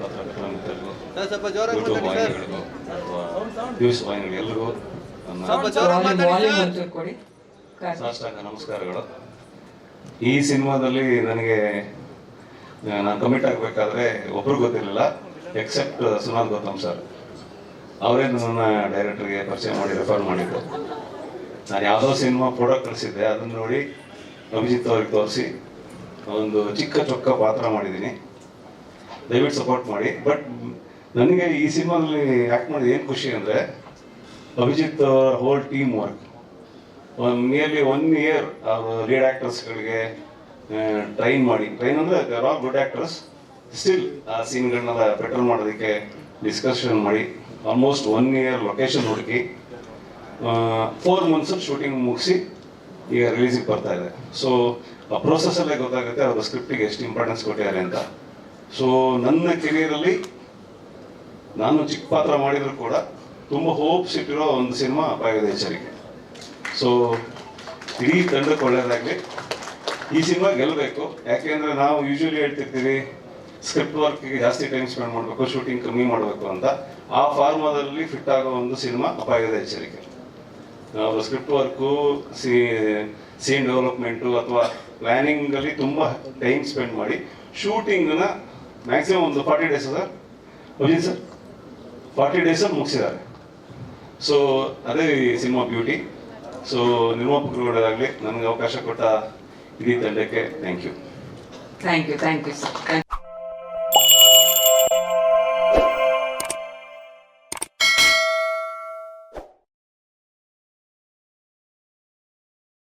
YouTube ವಾಹಿನಿಗಳಿಗೂ ಅಥವಾ news ನನ್ನ. ಸಾಷ್ಟಾಂಗ ನಮಸ್ಕಾರಗಳು. ಈ ಸಿನಿಮಾದಲ್ಲಿ ನನಗೆ ನಾನು ಕಮಿಟ್ ಆಗಬೇಕಾದ್ರೆ ಒಬ್ರು ಗೊತ್ತಿರಲಿಲ್ಲ ಎಕ್ಸೆಪ್ಟ್ ಸುನಾಲ್ ಗೌತಮ್ ಸರ್ ಅವರೇ ನನ್ನ ಡೈರೆಕ್ಟರ್ಗೆ ಪರಿಚಯ ಮಾಡಿ ರೆಫರ್ ಮಾಡಿದ್ದು. ನಾನು ಯಾವುದೋ ಸಿನಿಮಾ ಪ್ರಾಡಕ್ಟ್ ಕಳಿಸಿದ್ದೆ ಅದನ್ನು ನೋಡಿ ಅಭಿಜಿತ್ ಅವ್ರಿಗೆ ತೋರಿಸಿ ಒಂದು ಚಿಕ್ಕ ಚೊಕ್ಕ ಪಾತ್ರ ಮಾಡಿದ್ದೀನಿ. ದಯವಿಟ್ಟು ಸಪೋರ್ಟ್ ಮಾಡಿ. ಬಟ್ ನನಗೆ ಈ ಸಿನಿಮಾದಲ್ಲಿ ಆ್ಯಕ್ಟ್ ಮಾಡಿದ ಏನು ಖುಷಿ ಅಂದರೆ ಅಭಿಜಿತ್ ಅವರ whole team work nearly one year ಅವರು ಲೀಡ್ ಆ್ಯಕ್ಟರ್ಸ್ಗಳಿಗೆ ಟ್ರೈನ್ ಮಾಡಿ. ಟ್ರೈನ್ ಅಂದರೆ they're all good actors still ಆ ಸೀನ್ಗಳನ್ನೆಲ್ಲ ಬೆಟರ್ ಮಾಡೋದಕ್ಕೆ ಡಿಸ್ಕಷನ್ ಮಾಡಿ. ಆಲ್ಮೋಸ್ಟ್ ಒನ್ ಇಯರ್ ಲೊಕೇಶನ್ ಹುಡುಕಿ ಫೋರ್ ಮಂತ್ಸ್ ಶೂಟಿಂಗ್ ಮುಗಿಸಿ ಈಗ ರಿಲೀಸಿಗೆ ಬರ್ತಾ ಇದೆ. ಸೊ ಆ ಪ್ರೋಸೆಸಲ್ಲೇ ಗೊತ್ತಾಗುತ್ತೆ ಅವರು ಸ್ಕ್ರಿಪ್ಟಿಗೆ ಎಷ್ಟು ಇಂಪಾರ್ಟೆನ್ಸ್ ಕೊಟ್ಟಿದ್ದಾರೆ ಅಂತ. ಸೊ ನನ್ನ ಕೆರಿಯರಲ್ಲಿ ನಾನು ಚಿಕ್ಕ ಪಾತ್ರ ಮಾಡಿದ್ರು ಕೂಡ ತುಂಬ ಹೋಪ್ಸ್ ಇಟ್ಟಿರೋ ಒಂದು ಸಿನಿಮಾ ಅಪಾಯದ ಎಚ್ಚರಿಕೆ ಸೊ ಇಡೀ ತಂಡಕ್ಕೆ ಒಳ್ಳೇದಾಗಲಿ ಈ ಸಿನಿಮಾ ಗೆಲ್ಲಬೇಕು. ಯಾಕೆಂದ್ರೆ ನಾವು ಯೂಶಲಿ ಹೇಳ್ತಿರ್ತೀವಿ ಸ್ಕ್ರಿಪ್ಟ್ ವರ್ಕ್ಗೆ ಜಾಸ್ತಿ ಟೈಮ್ ಸ್ಪೆಂಡ್ ಮಾಡಬೇಕು ಶೂಟಿಂಗ್ ಕಮ್ಮಿ ಮಾಡಬೇಕು ಅಂತ. ಆ ಫಾರ್ಮಾದಲ್ಲಿ ಫಿಟ್ ಆಗೋ ಒಂದು ಸಿನಿಮಾ ಅಪಾಯದ ಎಚ್ಚರಿಕೆ ಅವರು ಸ್ಕ್ರಿಪ್ಟ್ ವರ್ಕು ಸಿ ಸೀನ್ ಡೆವಲಪ್ಮೆಂಟು ಅಥವಾ ಪ್ಲ್ಯಾನಿಂಗಲ್ಲಿ ತುಂಬ ಟೈಮ್ ಸ್ಪೆಂಡ್ ಮಾಡಿ ಶೂಟಿಂಗ್ನ ಮ್ಯಾಕ್ಸಿಮಮ್ ಒಂದು forty days sir okay sir forty ಡೇಸಲ್ಲಿ ಮುಗಿಸಿದ್ದಾರೆ. ಸೊ ಅದೇ ಸಿನಿಮಾ ಬ್ಯೂಟಿ ಸೊ ನಿರ್ಮಾಪಕರುಗಳಾಗಲಿ ನನಗೆ ಅವಕಾಶ ಕೊಟ್ಟ ಇಡೀ ತಂಡಕ್ಕೆ thank you thank you thank you sir